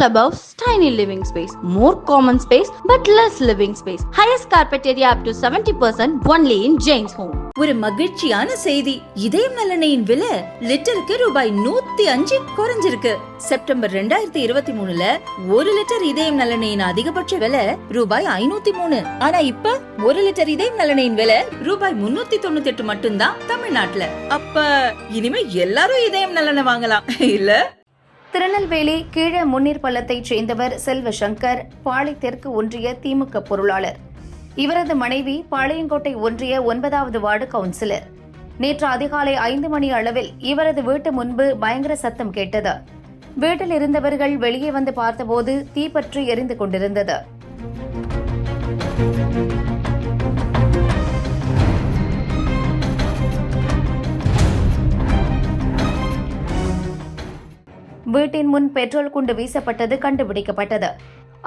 clubhouse, tiny living space, more common space but less living space. Highest carpet area up to 70% only in Jane's Home. ஒரு மகிழ்ச்சியான செய்தி. இதயம் நலனையின் விலை லிட்டருக்கு ரூபாய் நூத்தி அஞ்சு குறைஞ்சிருக்கு. செப்டம்பர் ரெண்டாயிரத்தி இருபத்தி மூணுல ஒரு லிட்டர் இதயம் நலனையின் அதிகபட்ச விலை ரூபாய் ஐநூத்தி மூணு. ஆனா இப்ப ஒரு லிட்டர் இதயம் நலனையின் விலை ரூபாய் முன்னூத்தி தொண்ணூத்தி எட்டு மட்டும்தான் தமிழ்நாட்டுல. அப்ப இனிமே எல்லாரும் இதயம் நலனை வாங்கலாம். இல்ல? திருநெல்வேலி கீழ முன்னீர் பள்ளத்தைச் சேர்ந்தவர் செல்வசங்கர் பாளை தெற்கு ஒன்றிய திமுக பொருளாளர். இவரது மனைவி பாளையங்கோட்டை ஒன்றிய ஒன்பதாவது வார்டு கவுன்சிலர். நேற்று அதிகாலை ஐந்து மணி அளவில் இவரது வீட்டு முன்பு பயங்கர சத்தம் கேட்டது. வீட்டில் இருந்தவர்கள் வெளியே வந்து பார்த்தபோது தீப்பற்றி எரிந்து கொண்டிருந்தது. வீட்டின் முன் பெட்ரோல் குண்டு வீசப்பட்டது கண்டுபிடிக்கப்பட்டது.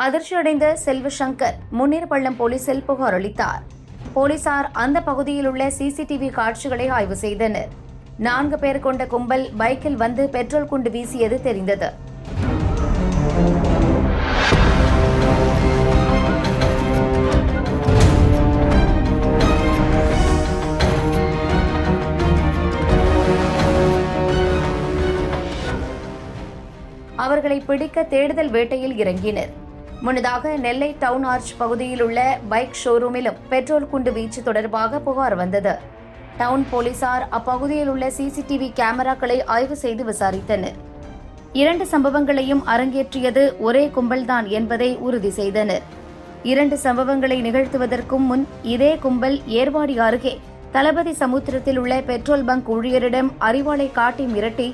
அதிர்ச்சியடைந்த செல்வசங்கர் முன்னீர் பள்ளம் போலீசில் புகார் அளித்தார். போலீசார் அந்த பகுதியில் உள்ள சிசிடிவி காட்சிகளை ஆய்வு செய்தனர். நான்கு பேர் கொண்ட கும்பல் பைக்கில் வந்து பெட்ரோல் குண்டு வீசியது தெரிந்தது. அவர்களை பிடிக்க தேடுதல் வேட்டையில் இறங்கினர். முன்னதாக நெல்லை டவுன் ஆர்ச் பகுதியில் உள்ள பைக் ஷோரூமிலும் பெட்ரோல் குண்டு வீச்சு தொடர்பாக புகார் வந்தது. டவுன் போலீசார் அப்பகுதியில் உள்ள சிசிடிவி கேமராக்களை ஆய்வு செய்து விசாரித்தனர். இரண்டு சம்பவங்களையும் அரங்கேற்றியது ஒரே கும்பல்தான் என்பதை உறுதி செய்தனர். இரண்டு சம்பவங்களை நிகழ்த்துவதற்கும் முன் இதே கும்பல் ஏர்வாடி அருகே தளபதி சமுத்திரத்தில் உள்ள பெட்ரோல் பங்க் ஊழியரிடம் அறிவாளை காட்டி மிரட்டி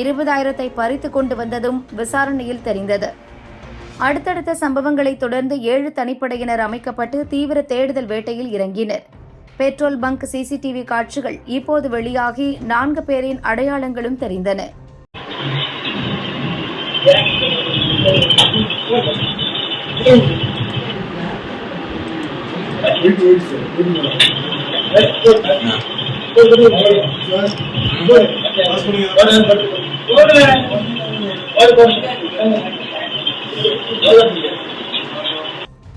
இருபதாயிரத்தை பறித்து கொண்டு வந்ததும் விசாரணையில் தெரிந்தது. அடுத்தடுத்த சம்பவங்களை தொடர்ந்து ஏழு தனிப்படையினர் அமைக்கப்பட்டு தீவிர தேடுதல் வேட்டையில் இறங்கினர். பெட்ரோல் பங்க் சிசிடிவி காட்சிகள் இப்போது வெளியாகி நான்கு பேரின் அடையாளங்களும் தெரிந்தன.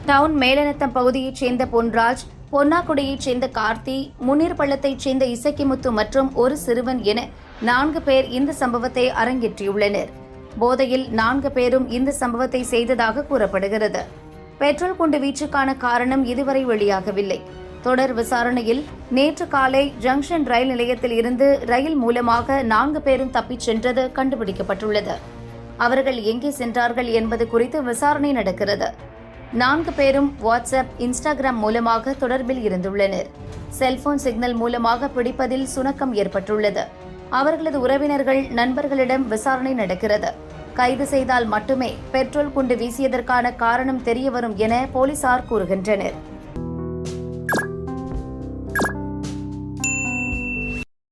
டவுன் மேலநத்தம் பகுதியைச் சேர்ந்த பொன்ராஜ் பொன்னாக்குடியைச் சேர்ந்த கார்த்தி முன்னீர் பள்ளத்தைச் சேர்ந்த இசக்கிமுத்து மற்றும் ஒரு சிறுவன் என நான்கு பேர் இந்த சம்பவத்தை அரங்கேற்றியுள்ளனர். போதையில் நான்கு பேரும் இந்த சம்பவத்தை செய்ததாக கூறப்படுகிறது. பெட்ரோல் குண்டு வீச்சுக்கான காரணம் இதுவரை வெளியாகவில்லை. தொடர் விசாரணையில் நேற்று காலை ஜங்ஷன் ரயில் நிலையத்தில் இருந்து ரயில் மூலமாக நான்கு பேரும் தப்பிச் சென்றது கண்டுபிடிக்கப்பட்டுள்ளது. அவர்கள் எங்கே சென்றார்கள் என்பது குறித்து விசாரணை நடக்கிறது. நான்கு பேரும் வாட்ஸ்அப் இன்ஸ்டாகிராம் மூலமாக தொடர்பில் இருந்துள்ளனர். செல்போன் சிக்னல் மூலமாக பிடிப்பதில் சுணக்கம் ஏற்பட்டுள்ளது. அவர்களது உறவினர்கள் நண்பர்களிடம் விசாரணை நடக்கிறது. கைது செய்தால் மட்டுமே பெட்ரோல் குண்டு வீசியதற்கான காரணம் தெரியவரும் என போலீசார் கூறுகின்றனர்.